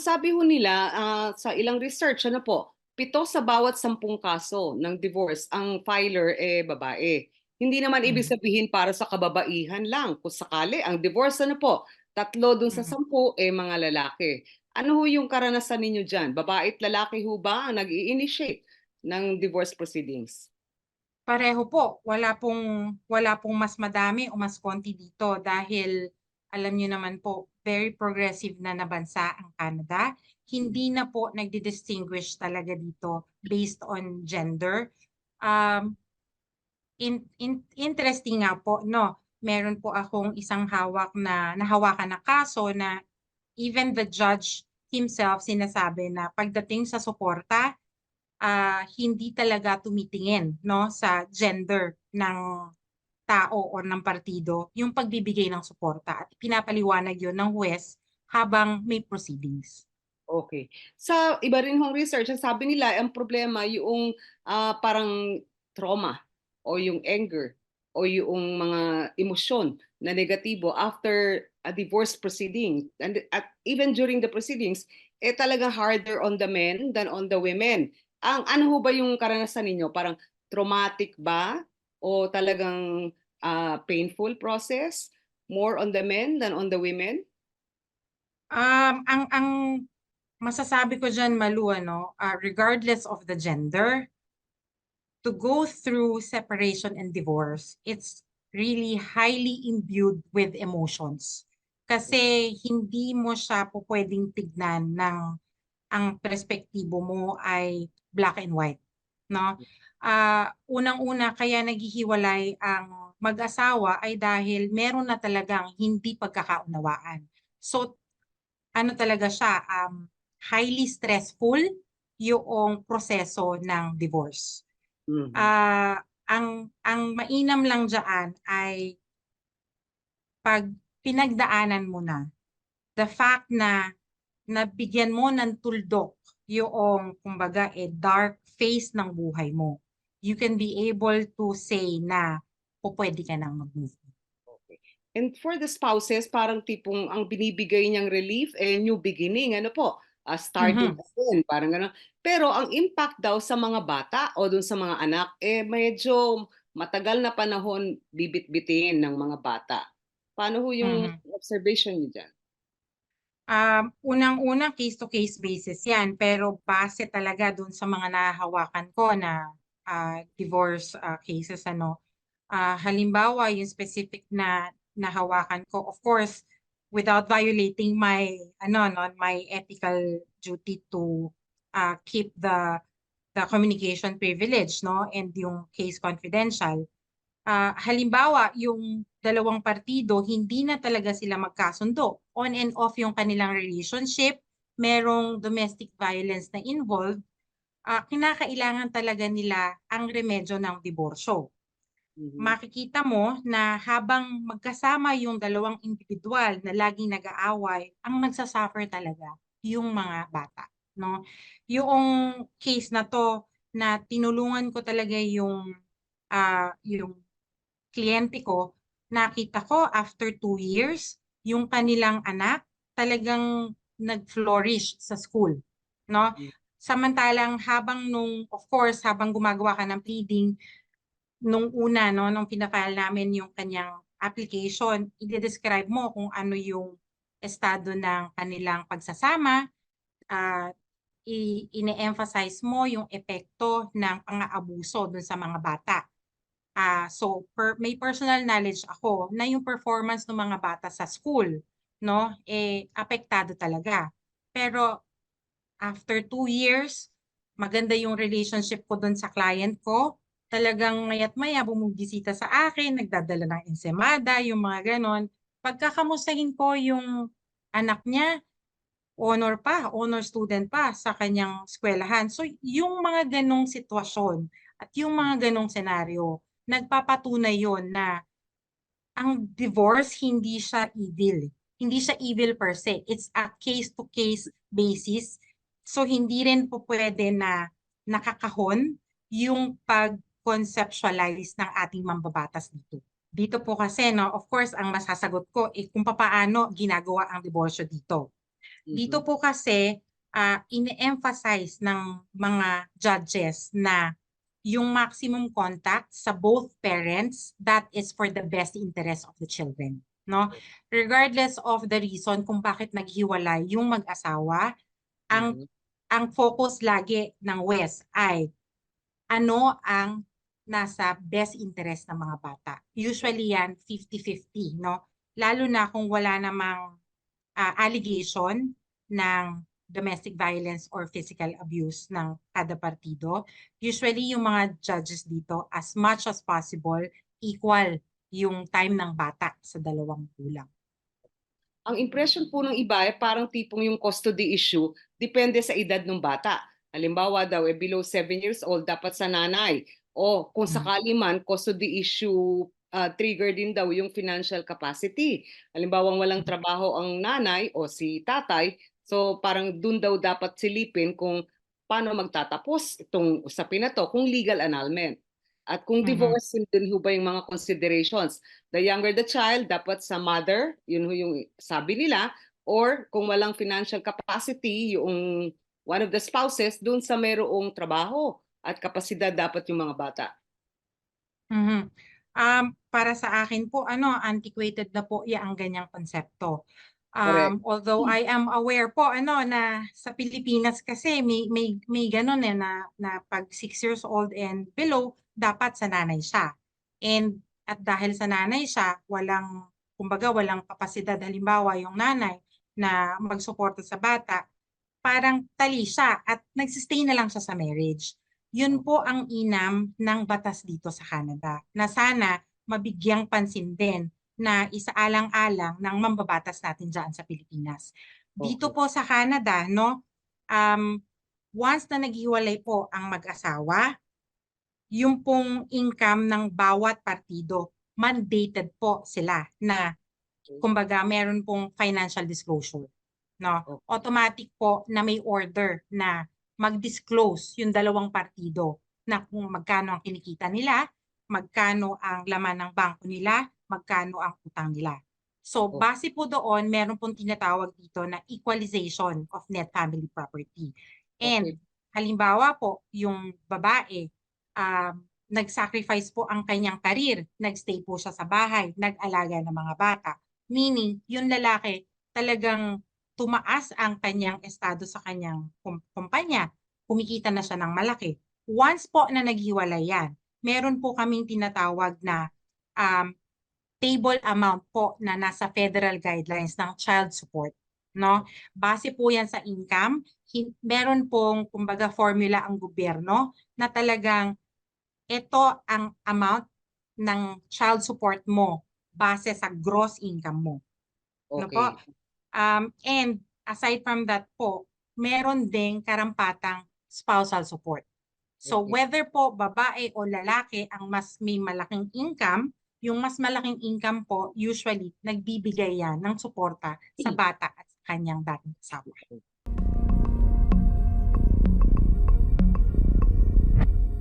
sabi ho nila ah, sa ilang research, ano po, pito sa bawat sampung kaso ng divorce ang filer eh babae. Hindi naman ibig Mhm. sabihin para sa kababaihan lang. Kung sakali, ang divorce ano po, tatlo dun sa Mhm. sampu eh mga lalaki. Ano ho yung karanasan ninyo dyan? Babae at lalaki ho ba ang nag-i-initiate ng divorce proceedings? Pareho po, wala pong wala pong mas madami o mas konti dito dahil alam niyo naman po, very progressive na na bansa ang Canada. Hindi na po nagdi-distinguish talaga dito based on gender. Um, in, in, interesting nga po, no? Meron po akong isang hawak na nahawakan na kaso na even the judge himself sinasabi na pagdating sa suporta, ah, hindi talaga tumitingin no sa gender ng tao o ng partido yung pagbibigay ng suporta at pinapaliwanag yon ng huwes habang may proceedings. Okay. Sa iba rin hong research, sabi nila, ang problema yung ah, parang trauma o yung anger o yung mga emosyon na negatibo after a divorce proceeding. And at even during the proceedings, eh talaga harder on the men than on the women. Ang ano ho ba yung karanasan ninyo? Parang traumatic ba? O talagang ah, painful process? More on the men than on the women? Um, ang ang masasabi ko diyan Malu ano, ah, regardless of the gender, to go through separation and divorce, it's really highly imbued with emotions. Kasi hindi mo siya po pwedeng tignan ng ang perspektibo mo ay black and white, no? Ah, unang-una kaya naghihiwalay ang mag-asawa ay dahil meron na talagang hindi pagkakaunawaan. So ano talaga siya, um, highly stressful yung proseso ng divorce. Mhm. Ah, ang ang mainam lang diyan ay pag pinagdaanan mo na, the fact na nabigyan mo ng tuldok yung kumbaga eh dark phase ng buhay mo, you can be able to say na pupwede ka nang mag-move. Okay. And for the spouses, parang tipong ang binibigay niyang relief eh new beginning, ano po? ah, starting Mhm. again, parang gano'n. Pero ang impact daw sa mga bata o dun sa mga anak eh medyo matagal na panahon bibit-bitin ng mga bata. Paano ho yung Mhm. observation niyo diyan? Um, unang-una case-to-case basis 'yan, pero base talaga dun sa mga nahahawakan ko na ah, divorce ah, cases ano. Ah, halimbawa yung specific na nahawakan ko, of course, without violating my ano no, my ethical duty to ah, keep the the communication privilege no and yung case confidential. Ah, halimbawa, yung dalawang partido, hindi na talaga sila magkasundo. On and off yung kanilang relationship, merong domestic violence na involved, ah, kinakailangan talaga nila ang remedyo ng diborsyo. Mhm. Makikita mo na habang magkasama yung dalawang individual na laging nag-aaway, ang nagsasuffer talaga yung mga bata, no? Yung case na 'to na tinulungan ko talaga yung ah, yung kliyente ko, nakita ko after two years, yung kanilang anak talagang nag-flourish sa school, no? Samantalang habang nung of course, habang gumagawa ka ng pleading, nung una 'no, nung pina-file namin yung kanyang application, ide-describe mo kung ano yung estado ng kanilang pagsasama, ah, i ine-emphasize mo yung epekto ng pang-aabuso dun sa mga bata. Ah, so per may personal knowledge ako na yung performance ng mga bata sa school 'no, eh, apektado talaga. Pero after two years, maganda yung relationship ko dun sa client ko. Talagang maya't-maya bumibisita sa akin, nagdadala ng ensaymada, yung mga gano'n. Pagkakamustahin ko yung anak niya, honor pa, honor student pa sa kanyang eskwelahan. So yung mga gano'ng sitwasyon at yung mga gano'ng senaryo, nagpapatunay yon na ang divorce hindi siya evil. Hindi siya evil per se. It's a case-to-case basis. So hindi rin po pwede na nakakahon yung pag-conceptualize ng ating mambabatas dito. Dito po kasi, no, of course, ang masasagot ko, eh, kung papaano ginagawa ang diborsyo dito. Dito Mhm. po kasi ah, ine-emphasize ng mga judges na yung maximum contact sa both parents, that is for the best interest of the children. No? Regardless of the reason kung bakit naghiwalay yung mag-asawa, ang Mhm. Ang focus lagi ng West ay ano ang nasa best interest ng mga bata. Usually yan 50-50, no? Lalo na kung wala namang ah, allegation ng domestic violence or physical abuse ng kada partido. Usually yung mga judges dito, as much as possible, equal yung time ng bata sa dalawang gulang. Ang impression po ng iba ay parang tipong yung custody issue depende sa edad ng bata. Halimbawa daw, eh, below 7 years old, dapat sa nanay. O kung Mm. sakali man, custody issue ah, trigger din daw yung financial capacity. Halimbawa, walang trabaho ang nanay o si tatay, so parang dun daw dapat silipin kung paano magtatapos itong usapin na to, kung legal annulment. At kung divorce, yun din ho ba yung mga considerations? The younger the child, dapat sa mother, yun ho yung sabi nila, or kung walang financial capacity, yung one of the spouses, dun sa merong trabaho at kapasidad dapat yung mga bata. Mhm. Um, para sa akin po, ano, antiquated na po ya ang ganyang konsepto. Correct. Um, although I am aware po, ano, na sa Pilipinas kasi may, may, may ganun eh, na, na pag 6 years old and below, dapat sa nanay siya. And at dahil sa nanay siya, walang, kumbaga, walang kapasidad, halimbawa, yung nanay na magsuporta sa bata, parang tali siya at nagsistay na lang siya sa marriage. Yun po ang inam ng batas dito sa Canada na sana mabigyang pansin din na isaalang-alang ng mambabatas natin dyan sa Pilipinas. Dito Okay. po sa Canada, no, um, once na naghiwalay po ang mag-asawa, yung pong income ng bawat partido, mandated po sila na kumbaga meron pong financial disclosure. No? Automatic po na may order na mag-disclose yung dalawang partido na kung magkano ang kinikita nila, magkano ang laman ng bangko nila, magkano ang utang nila. So base po doon, meron pong tinatawag dito na equalization of net family property. And Okay. halimbawa po, yung babae, um, nag-sacrifice po ang kanyang karir, nagstay po siya sa bahay, nag-alaga ng mga bata. Meaning, yung lalaki talagang tumaas ang kanyang estado sa kanyang kum- kumpanya. Kumikita na siya ng malaki. Once po na naghiwalay yan, meron po kaming tinatawag na um, table amount po na nasa federal guidelines ng child support. No? Base po yan sa income. Meron pong, kumbaga, formula ang gobyerno na talagang ito ang amount ng child support mo base sa gross income mo. Ano po? Okay. Um, and aside from that po, meron ding karampatang spousal support. So Okay. whether po babae o lalaki ang mas may malaking income, yung mas malaking income po usually nagbibigay yan ng suporta sa bata at sa kanyang dating asawa.